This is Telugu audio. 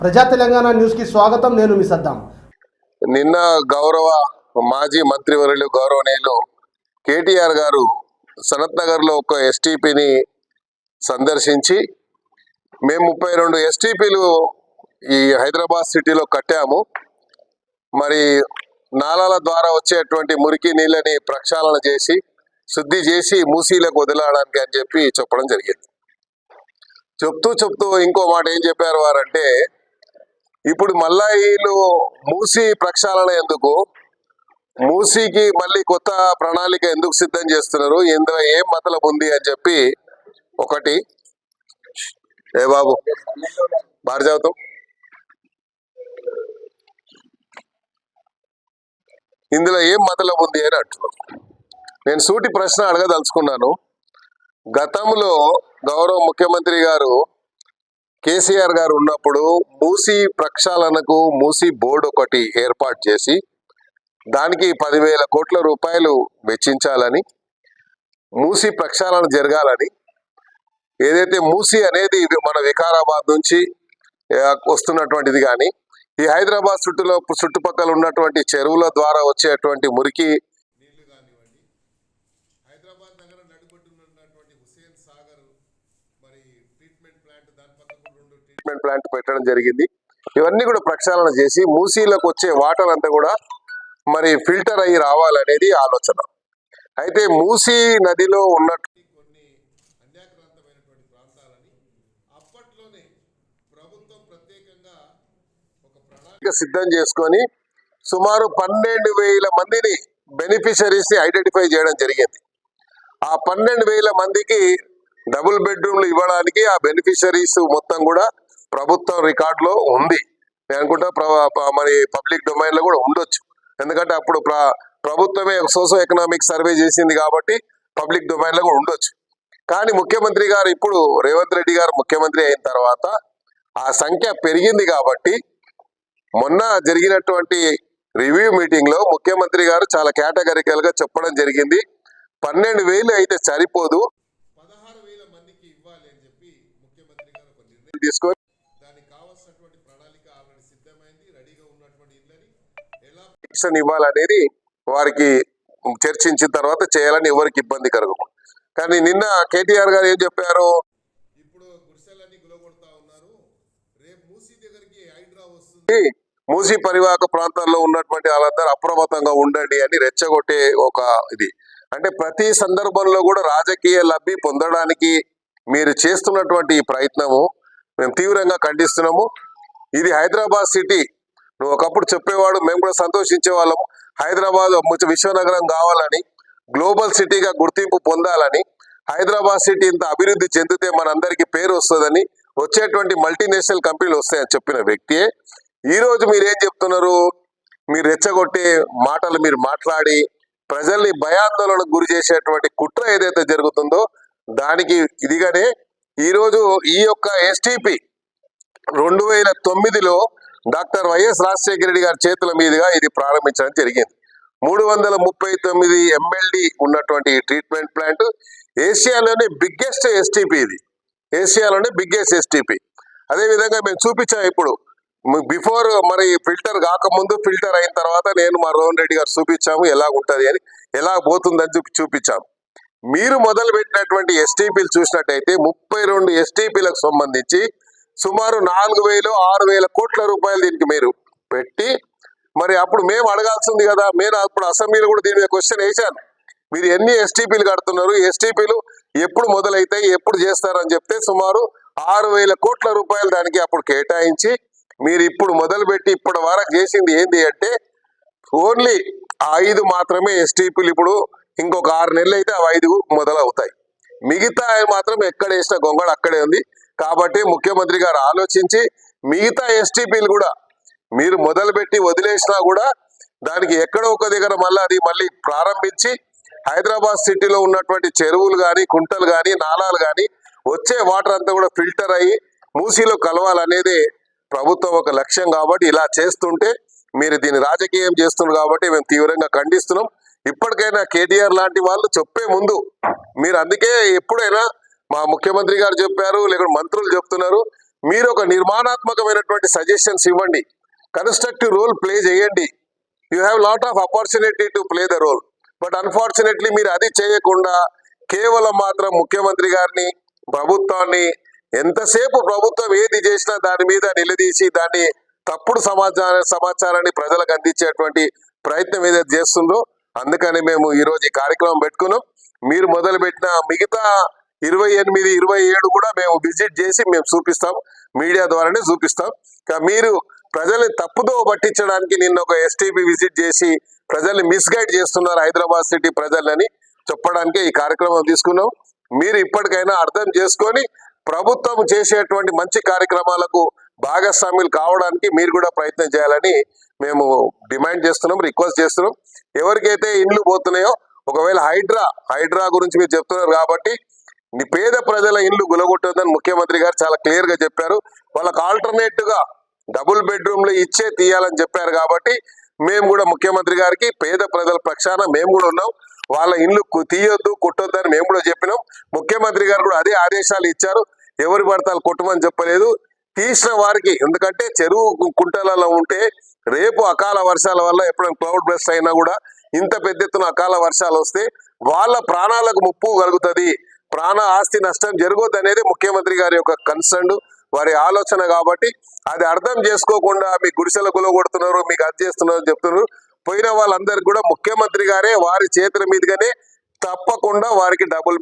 ప్రజా తెలంగాణ న్యూస్కి స్వాగతం నేను మీ సద్దాం. నిన్న గౌరవ మాజీ మంత్రివర్యులు గౌరవనీయులు కేటీఆర్ గారు సనత్ నగర్లో ఒక ఎస్టీపీని సందర్శించి మేము ముప్పై రెండు ఎస్టీపీలు ఈ హైదరాబాద్ సిటీలో కట్టాము. మరి నాలాల ద్వారా వచ్చేటువంటి మురికి నీళ్ళని ప్రక్షాళన చేసి శుద్ధి చేసి మూసీలకు వదిలడానికి అని చెప్పి చెప్పడం జరిగింది. చెప్తూ చెప్తూ ఇంకో మాట ఏం చెప్పారు వారంటే ఇప్పుడు మళ్ళా వీళ్ళు మూసి ప్రక్షాళన ఎందుకు? మూసీకి మళ్ళీ కొత్త ప్రణాళిక ఎందుకు సిద్ధం చేస్తున్నారు? ఇందులో ఏం మతలబు ఉంది అని చెప్పి ఒకటి. ఏ బాబు బాగా చదువుతాం ఇందులో ఏం మతలబు ఉంది అని అంటున్నాం నేను సూటి ప్రశ్న అడగదలుచుకున్నాను. గతంలో గౌరవ ముఖ్యమంత్రి గారు కేసీఆర్ గారు ఉన్నప్పుడు మూసీ ప్రక్షాళనకు మూసీ బోర్డు ఒకటి ఏర్పాటు చేసి దానికి పదివేల కోట్ల రూపాయలు వెచ్చించాలని మూసీ ప్రక్షాళన జరగాలని ఏదైతే మూసీ అనేది ఇది మన వికారాబాద్ నుంచి వస్తున్నటువంటిది కానీ ఈ హైదరాబాద్ చుట్టులో చుట్టుపక్కల ఉన్నటువంటి చెరువుల ద్వారా వచ్చేటువంటి మురికి నీళ్ళు కానివ్వండి. హైదరాబాద్ నగరం నడుబొడ్డునున్నటువంటి హుసేన్ సాగర్ మరి ట్రీట్మెంట్ ప్లాంట్ దాని పక్కకు రెండు ట్రీట్మెంట్ ప్లాంట్ పెట్టడం జరిగింది. ఇవన్నీ కూడా ప్రక్షాళన చేసి మూసీలకు వచ్చే వాటర్ అంతా కూడా మరి ఫిల్టర్ అయ్యి రావాలనేది ఆలోచన. అయితే మూసీ నదిలో ఉన్నటువంటి కొన్ని అన్యాక్రాంతమైనటువంటి ప్రాంతాలని అప్పట్లోనే ప్రభుత్వం ప్రత్యేకంగా ఒక ప్రణాళిక సిద్ధం చేసుకొని సుమారు పన్నెండు వేల మందిని బెనిఫిషరీస్ని ఐడెంటిఫై చేయడం జరిగింది. ఆ పన్నెండు వేల మందికి డబుల్ బెడ్రూమ్లు ఇవ్వడానికి ఆ బెనిఫిషరీస్ మొత్తం కూడా ప్రభుత్వం రికార్డులో ఉంది. నేను అనుకుంటా ప్ర- మరి పబ్లిక్ డొమైన్లో కూడా ఉండొచ్చు. ఎందుకంటే అప్పుడు ప్రభుత్వమే సోషో ఎకనామిక్ సర్వే చేసింది కాబట్టి పబ్లిక్ డొమైన్లో కూడా ఉండొచ్చు. కానీ ముఖ్యమంత్రి గారు ఇప్పుడు రేవంత్ రెడ్డి గారు ముఖ్యమంత్రి అయిన తర్వాత ఆ సంఖ్య పెరిగింది కాబట్టి మొన్న జరిగినటువంటి రివ్యూ మీటింగ్లో ముఖ్యమంత్రి గారు చాలా కేటగరికల్గా చెప్పడం జరిగింది. పన్నెండు వేలు అయితే సరిపోదు. మందికి ఇవ్వాలి అని చెప్పి ముఖ్యమంత్రి గారు ఒక నిర్ణయం తీసుకొని దానికి కావాల్సినటువంటి ప్రణాళిక ఆల్రెడీ సిద్ధమైంది రెడీగా ఉన్నటువంటి ఇళ్ళని ఎలా ఇవ్వాలనేది వారికి చర్చించిన తర్వాత చేయాలని ఎవరికి ఇబ్బంది కలగకుండా కానీ నిన్న కేటీఆర్ గారు ఏం చెప్పారు? ఇప్పుడు గుడిసెలన్నీ గులగొడతా ఉన్నారు. రేపు మూసీ దగ్గరికి హైడ్రా వస్తుంది. మూసీ పరివాహక ప్రాంతాల్లో ఉన్నటువంటి వాళ్ళందరూ అప్రమత్తంగా ఉండండి అని రెచ్చగొట్టే ఒక ఇది. అంటే ప్రతి సందర్భంలో కూడా రాజకీయ లబ్ధి పొందడానికి మీరు చేస్తున్నటువంటి ఈ ప్రయత్నము మేము తీవ్రంగా ఖండిస్తున్నాము. ఇది హైదరాబాద్ సిటీ. నువ్వు ఒకప్పుడు చెప్పేవాడు మేము కూడా సంతోషించే వాళ్ళము. హైదరాబాద్ విశ్వనగరం కావాలని గ్లోబల్ సిటీగా గుర్తింపు పొందాలని హైదరాబాద్ సిటీ ఇంత అభివృద్ధి చెందితే మనందరికీ పేరు వస్తుందని వచ్చేటువంటి మల్టీనేషనల్ కంపెనీలు వస్తాయని చెప్పిన వ్యక్తియే. ఈరోజు మీరేం మీరు ఏం చెప్తున్నారు? మీరు రెచ్చగొట్టే మాటలు మీరు మాట్లాడి ప్రజల్ని భయాందోళనకు గురి చేసేటువంటి కుట్ర ఏదైతే జరుగుతుందో దానికి ఇదిగానే ఈరోజు ఈ యొక్క ఎస్టిపి రెండు వేల తొమ్మిదిలో డాక్టర్ వైఎస్ రాజశేఖర రెడ్డి గారి చేతుల మీదుగా ఇది ప్రారంభించడం జరిగింది. మూడు వందల ముప్పై తొమ్మిది ఎంఎల్డి ఉన్నటువంటి ట్రీట్మెంట్ ప్లాంట్ ఏషియాలోనే బిగ్గెస్ట్ ఎస్టీపీ ఇది. ఏషియాలోనే బిగ్గెస్ట్ ఎస్టీపీ అదే విధంగా మేము చూపించాం ఇప్పుడు. బిఫోర్ మరి ఫిల్టర్ కాకముందు ఫిల్టర్ అయిన తర్వాత నేను మా రోహన్ రెడ్డి గారు చూపించాము ఎలా ఉంటుంది అని ఎలా పోతుందని చూపి చూపించాము. మీరు మొదలు పెట్టినటువంటి ఎస్టీపీలు చూసినట్టయితే ముప్పై రెండు ఎస్టీపీలకు సంబంధించి సుమారు నాలుగు వేలు ఆరు వేల కోట్ల రూపాయలు దీనికి మీరు పెట్టి మరి అప్పుడు మేము అడగాల్సింది కదా మేము అప్పుడు అసెంబ్లీలో కూడా దీని మీద క్వశ్చన్ వేశాను. మీరు ఎన్ని ఎస్టీపీలు కడుతున్నారు ఎస్టీపీలు ఎప్పుడు మొదలైతాయి ఎప్పుడు చేస్తారని చెప్తే సుమారు ఆరు వేల కోట్ల రూపాయలు దానికి అప్పుడు కేటాయించి మీరు ఇప్పుడు మొదలుపెట్టి ఇప్పటి వరకు చేసింది ఏంటి అంటే ఓన్లీ ఐదు మాత్రమే ఎస్టీపీలు ఇప్పుడు ఇంకొక ఆరు నెలలు అయితే అవి ఐదు మొదలవుతాయి. మిగతా మాత్రం ఎక్కడ వేసిన గొంగళ అక్కడే ఉంది. కాబట్టి ముఖ్యమంత్రి గారు ఆలోచించి మిగతా ఎస్టీపీలు కూడా మీరు మొదలుపెట్టి వదిలేసినా కూడా దానికి ఎక్కడో ఒక దగ్గర మళ్ళీ అది మళ్ళీ ప్రారంభించి హైదరాబాద్ సిటీలో ఉన్నటువంటి చెరువులు కానీ కుంటలు కానీ నాలాలు కానీ వచ్చే వాటర్ అంతా కూడా ఫిల్టర్ అయ్యి మూసీలో కలవాలనేదే ప్రభుత్వం ఒక లక్ష్యం కాబట్టి ఇలా చేస్తుంటే మీరు దీన్ని రాజకీయం చేస్తున్నారు కాబట్టి మేము తీవ్రంగా ఖండిస్తున్నాం. ఇప్పటికైనా కేటీఆర్ లాంటి వాళ్ళు చెప్పే ముందు మీరు అందుకే ఎప్పుడైనా మా ముఖ్యమంత్రి గారు చెప్పారు లేకుంటే మంత్రులు చెప్తున్నారు మీరు ఒక నిర్మాణాత్మకమైనటువంటి సజెషన్స్ ఇవ్వండి. కన్స్ట్రక్టివ్ రోల్ ప్లే చేయండి. You have lot of opportunity to play the role but unfortunately మీరు అది చేయకుండా కేవలం మాత్రం ముఖ్యమంత్రి గారిని ప్రభుత్వాన్ని ఎంతసేపు ప్రభుత్వం ఏది చేసినా దాని మీద నిలదీసి దాన్ని తప్పుడు సమాచార సమాచారాన్ని ప్రజలకు అందించేటువంటి ప్రయత్నం ఏదైతే చేస్తుందో అందుకని మేము ఈరోజు ఈ కార్యక్రమం పెట్టుకున్నాం. మీరు మొదలుపెట్టిన మిగతా ఇరవై ఎనిమిది ఇరవై ఏడు కూడా మేము విజిట్ చేసి మేము చూపిస్తాం. మీడియా ద్వారానే చూపిస్తాం. మీరు ప్రజల్ని తప్పుదో పట్టించడానికి నిన్న ఒక ఎస్టీపీ విజిట్ చేసి ప్రజల్ని మిస్గైడ్ చేస్తున్నారు హైదరాబాద్ సిటీ ప్రజలని చెప్పడానికి ఈ కార్యక్రమం తీసుకున్నాం. మీరు ఇప్పటికైనా అర్థం చేసుకొని ప్రభుత్వం చేసేటువంటి మంచి కార్యక్రమాలకు భాగస్వాములు కావడానికి మీరు కూడా ప్రయత్నం చేయాలని మేము డిమాండ్ చేస్తున్నాం రిక్వెస్ట్ చేస్తున్నాం. ఎవరికైతే ఇండ్లు పోతున్నాయో ఒకవేళ హైడ్రా హైడ్రా గురించి మీరు చెప్తున్నారు కాబట్టి పేద ప్రజల ఇండ్లు గులగొట్టొద్దని ముఖ్యమంత్రి గారు చాలా క్లియర్గా చెప్పారు. వాళ్ళకు ఆల్టర్నేట్గా డబుల్ బెడ్రూమ్లు ఇచ్చే తీయాలని చెప్పారు కాబట్టి మేము కూడా ముఖ్యమంత్రి గారికి పేద ప్రజల పక్షాన మేము కూడా ఉన్నాం. వాళ్ళ ఇండ్లు తీయొద్దు కొట్టొద్దు అని మేము కూడా చెప్పినాం. ముఖ్యమంత్రి గారు కూడా అదే ఆదేశాలు ఇచ్చారు. ఎవరి పడతాలు కొట్టమని చెప్పలేదు. తీసిన వారికి ఎందుకంటే చెరువు కుంటలలో ఉంటే రేపు అకాల వర్షాల వల్ల ఎప్పుడైనా క్లౌడ్ బ్రెస్ట్ అయినా కూడా ఇంత పెద్ద ఎత్తున అకాల వర్షాలు వస్తే వాళ్ళ ప్రాణాలకు ముప్పు కలుగుతుంది. ప్రాణ ఆస్తి నష్టం జరగదు అనేది ముఖ్యమంత్రి గారి యొక్క కన్సర్న్ వారి ఆలోచన కాబట్టి అది అర్థం చేసుకోకుండా మీ గుడిసెల కొడుతున్నారు మీకు అది చేస్తున్నారు అని చెప్తున్నారు. పోయిన వాళ్ళందరికీ కూడా ముఖ్యమంత్రి గారే వారి చేతుల మీదుగానే తప్పకుండా వారికి డబుల్